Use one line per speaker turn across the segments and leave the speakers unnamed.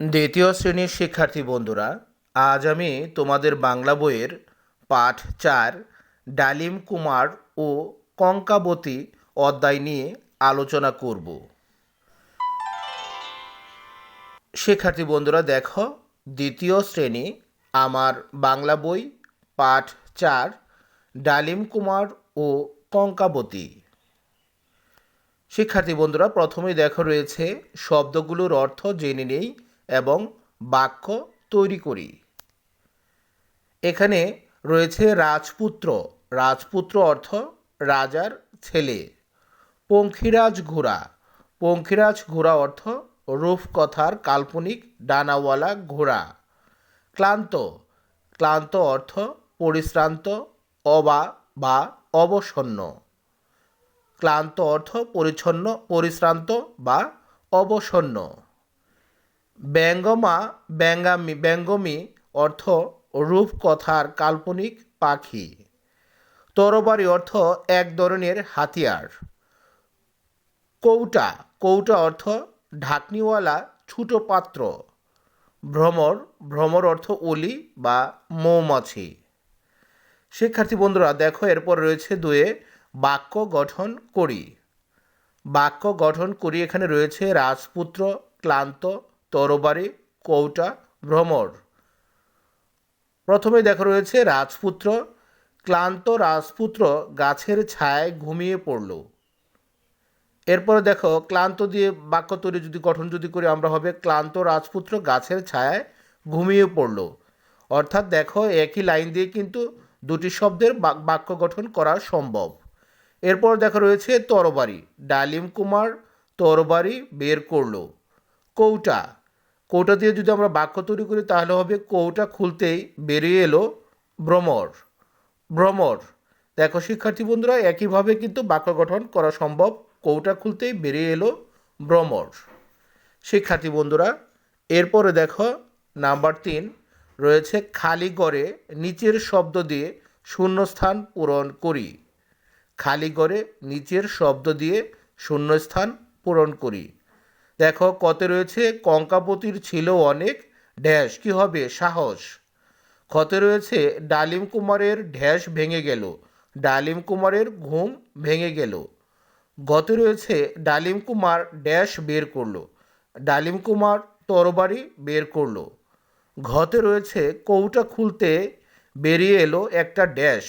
দ্বিতীয় শ্রেণির শিক্ষার্থী বন্ধুরা, আজ আমি তোমাদের বাংলা বইয়ের পাঠ চার, ডালিম কুমার ও কঙ্কাবতী অধ্যায় নিয়ে আলোচনা করব। শিক্ষার্থী বন্ধুরা, দেখো, দ্বিতীয় শ্রেণি আমার বাংলা বই, পাঠ চার, ডালিম কুমার ও কঙ্কাবতী। শিক্ষার্থী বন্ধুরা, প্রথমেই দেখো রয়েছে, শব্দগুলোর অর্থ জেনে নেই। এবং বাক্য তৈরি করি। এখানে রয়েছে রাজপুত্র। রাজপুত্র অর্থ রাজার ছেলে। পঙ্খিরাজ ঘোড়া। পঙ্খিরাজ ঘোড়া অর্থ রূপকথার কাল্পনিক ডানাওয়ালা ঘোড়া। ক্লান্ত। ক্লান্ত অর্থ পরিশ্রান্ত, অবা বা অবসন্ন। ক্লান্ত অর্থ পরিচ্ছন্ন, পরিশ্রান্ত বা অবসন্ন। ব্যঙ্গমা, ব্যঙ্গামী, ব্যঙ্গমী অর্থ রূপকথার কাল্পনিক পাখি। তরবারি অর্থ এক ধরনের হাতিয়ার। কৌটা কৌটা অর্থ ঢাকনিওয়ালা ছোটো পাত্র। ভ্রমর ভ্রমর অর্থ অলি বা মৌমাছি। শিক্ষার্থী বন্ধুরা, দেখো এরপর রয়েছে দুয়ে বাক্য গঠন করি। বাক্য গঠন করি, এখানে রয়েছে রাজপুত্র, ক্লান্ত তরবারি, কৌটা, ভ্রমর। প্রথমে দেখা রয়েছে রাজপুত্র, ক্লান্ত রাজপুত্র গাছের ছায়ায় ঘুমিয়ে পড়ল। এরপরে দেখো, ক্লান্ত দিয়ে বাক্য তৈরি যদি, গঠন যদি করি আমরা হবে, ক্লান্ত রাজপুত্র গাছের ছায়ায় ঘুমিয়ে পড়ল। অর্থাৎ দেখো, একই লাইন দিয়ে কিন্তু দুটি শব্দের বাক- বাক্য গঠন করা সম্ভব। এরপর দেখা রয়েছে তরবারি, ডালিম কুমার তরবারি বের করল। কৌটা। কৌটা দিয়ে যদি আমরা বাক্য তৈরি করি, তাহলে হবে কৌটা খুলতেই বেরিয়ে এলো ভ্রমর। ভ্রমর। দেখো শিক্ষার্থী বন্ধুরা, একইভাবে কিন্তু বাক্য গঠন করা সম্ভব। কৌটা খুলতেই বেরিয়ে এলো ভ্রমর। শিক্ষার্থী বন্ধুরা, এরপরে দেখো নাম্বার তিন, রয়েছে খালি গড়ে নিচের শব্দ দিয়ে শূন্যস্থান পূরণ করি। খালি গড়ে নিচের শব্দ দিয়ে শূন্যস্থান পূরণ করি। দেখো কত রয়েছে, কঙ্কাপতির ছিল অনেক ড্যাশ কি হবে? সাহস। ক্ষতে রয়েছে, ডালিম কুমারের ঢ্যাস ভেঙে গেল, ডালিম কুমারের ঘুম ভেঙে গেল। গতে রয়েছে, ডালিম কুমার ড্যাশ বের করল, ডালিম কুমার তরবারি বের করল। ঘতে রয়েছে, কৌটা খুলতে বেরিয়ে এলো একটা ড্যাশ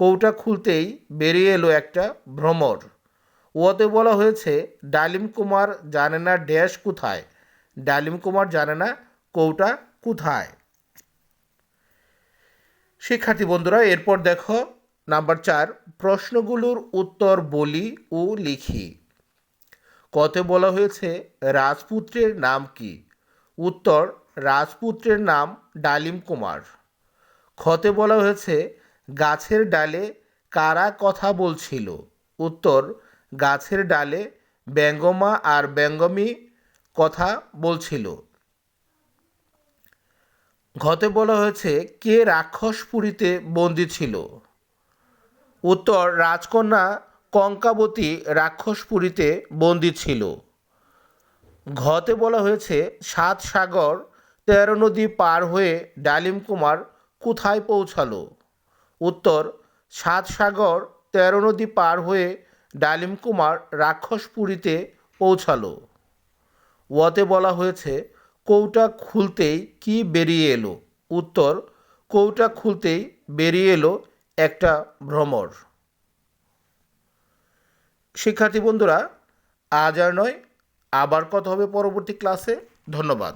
কৌটা খুলতেই বেরিয়ে এলো একটা ভ্রমর। ওতে বলা হয়েছে, ডালিম কুমার জানে না ড্যাশ কোথায়। ডালিম কুমার জানে না কৌটা কোথায়। শিক্ষার্থী বন্ধুরা, এরপর দেখো, নাম্বার চার, প্রশ্নগুলোর উত্তর বলি ও লিখি। কতে বলা হয়েছে, রাজপুত্রের নাম কি? উত্তর, রাজপুত্রের নাম ডালিম কুমার। খতে বলা হয়েছে, গাছের ডালে কারা কথা বলছিল? উত্তর গাছের ডালে ব্যঙ্গমা আর ব্যঙ্গমী কথা বলছিল। ঘতে বলা হয়েছে, কে রাক্ষসপুরীতে বন্দী ছিল? উত্তর, রাজকন্যা কঙ্কাবতী রাক্ষসপুরীতে বন্দী ছিল। ঘতে বলা হয়েছে, সাত সাগর, তেরো নদী পার হয়ে ডালিম কুমার কোথায় পৌঁছালো? উত্তর, সাত সাগর, তেরো নদী পার হয়ে ডালিম কুমার রাক্ষসপুরীতে পৌঁছালো। ওয়াতে বলা হয়েছে, কৌটা খুলতেই কি বেরিয়ে এলো? উত্তর, কৌটা খুলতেই বেরিয়ে এলো একটা ভ্রমর। শিক্ষার্থী বন্ধুরা, আজ আর নয়, আবার কথা হবে পরবর্তী ক্লাসে। ধন্যবাদ।